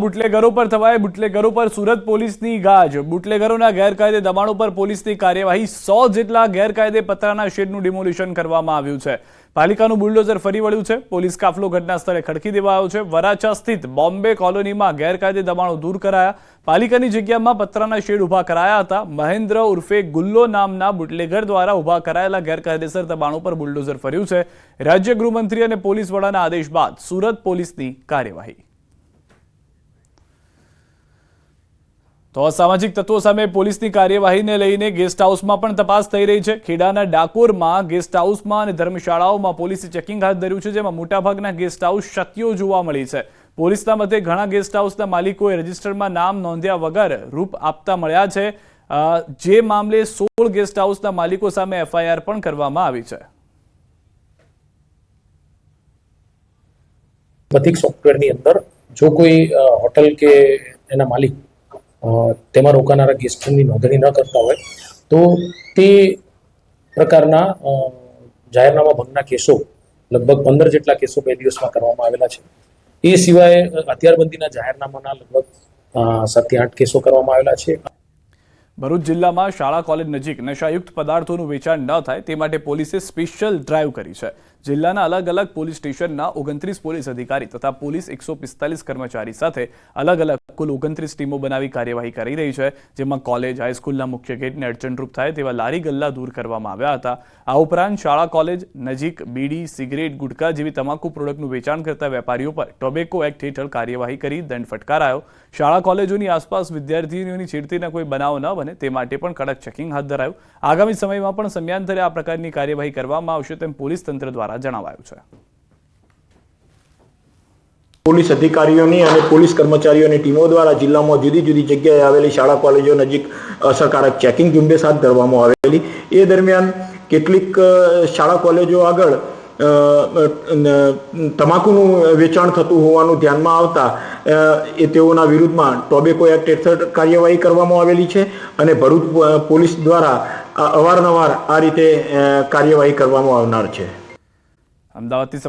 બુટલેગરો પર થવાય, બુટલેગરો પર સુરત પોલીસની ગાજ. બુટલેગરોના ગેરકાયદે દબાણો પર પોલીસની કાર્યવાહી સો જેટલા ગેરકાયદે પતરાના શેડનું ડિમોલિશન કરવામાં આવ્યું છે. પાલિકાનું બુલડોઝર ફરી વળ્યું છે. પોલીસ કાફલો ઘટના સ્થળે ખડકી દેવાયો છે. વરાછા સ્થિત બોમ્બે કોલોનીમાં ગેરકાયદે દબાણો દૂર કરાયા. પાલિકાની જગ્યામાં પતરાના શેડ ઊભા કરાયા હતા. મહેન્દ્ર ઉર્ફે ગુલ્લો નામના બુટલેગર દ્વારા ઊભા કરાયેલા ગેરકાયદેસર દબાણો પર બુલડોઝર ફર્યું છે. રાજ્ય ગૃહમંત્રી અને પોલીસ વડાના આદેશ બાદ સુરત પોલીસની કાર્યવાહી. તો અસામાજિક તત્વો સામે પોલીસની કાર્યવાહીને લઈને ગેસ્ટ હાઉસમાં પણ તપાસ થઈ રહી છે. ખેડાના ડાકોરમાં ગેસ્ટ હાઉસમાં અને ધર્મશાળાઓમાં પોલીસે ચેકિંગ હાથ ધર્યું છે, જેમાં મોટાભાગના ગેસ્ટ હાઉસ ક્ષતિઓ જોવા મળી છે. પોલીસના મતે ઘણા ગેસ્ટ હાઉસના માલિકોએ રજિસ્ટરમાં નામ નોંધ્યા વગર રૂપ આપતા મળ્યા છે. જે મામલે સોળ ગેસ્ટ હાઉસના માલિકો સામે એફઆઈઆર પણ કરવામાં આવી છે. બધી સોફ્ટવેરની અંદર જો કોઈ હોટલ કે એના માલિક તેમાં રોકાનારા ગેસ્ટની નોંધણી ન કરતા હોય, તો તે પ્રકારના જાહેરનામા ભંગના કેસો લગભગ પંદર જેટલા કેસો બે દિવસમાં કરવામાં આવેલા છે. એ સિવાય હથિયારબંધીના જાહેરનામાના લગભગ સાતથી આઠ કેસો કરવામાં આવેલા છે. ભરૂચ જિલ્લામાં શાળા કોલેજ નજીક નશાયુક્ત પદાર્થોનું વેચાણ ન થાય તે માટે પોલીસે સ્પેશિયલ ડ્રાઈવ કરી છે. જિલ્લાના અલગ અલગ પોલીસ સ્ટેશનના ઓગણત્રીસ પોલીસ અધિકારી તથા પોલીસ એકસો પિસ્તાલીસ કર્મચારી સાથે અલગ અલગ કુલ ઓગણત્રીસ ટીમો બનાવી કાર્યવાહી કરી રહી છે, જેમાં કોલેજ હાઈસ્કૂલના મુખ્ય ગેટને અડચણરૂપ થાય તેવા લારી ગલ્લા દૂર કરવામાં આવ્યા હતા. આ ઉપરાંત શાળા કોલેજ નજીક બીડી, સિગરેટ ગુટખા જેવી તમાકુ પ્રોડક્ટનું વેચાણ કરતા વેપારીઓ પર ટોબેકો એક્ટ હેઠળ કાર્યવાહી કરી દંડ ફટકારાયો. શાળા, કોલેજોની આસપાસ વિદ્યાર્થીઓની છેડતીના કોઈ બનાવ ન બને તે માટે પણ કડક ચેકિંગ હાથ ધરાયું. આગામી સમયમાં પણ સમયાંતરે આ પ્રકારની કાર્યવાહી કરવામાં આવશે તેમ પોલીસ તંત્ર દ્વારા જણાવાયું છે. પોલીસ અધિકારીઓની અને પોલીસ કર્મચારીઓની ટીમો દ્વારા જિલ્લામાં જુદી જુદી જગ્યાએ આવેલી શાળા, કોલેજો નજીક અસરકારક ચેકિંગ ઝુંબેશ હાથ ધરવામાં આવેલી. એ દરમિયાન કેટલીક શાળા, કોલેજો આગળ તમાકુનું વેચાણ થતું હોવાનું ધ્યાનમાં આવતા એ તેઓના વિરુદ્ધમાં ટોબેકો એક્ટ હેઠળ કાર્યવાહી કરવામાં આવેલી છે અને ભરૂચ પોલીસ દ્વારા અવારનવાર આ રીતે કાર્યવાહી કરવામાં આવનાર છે. અમદાવાદથી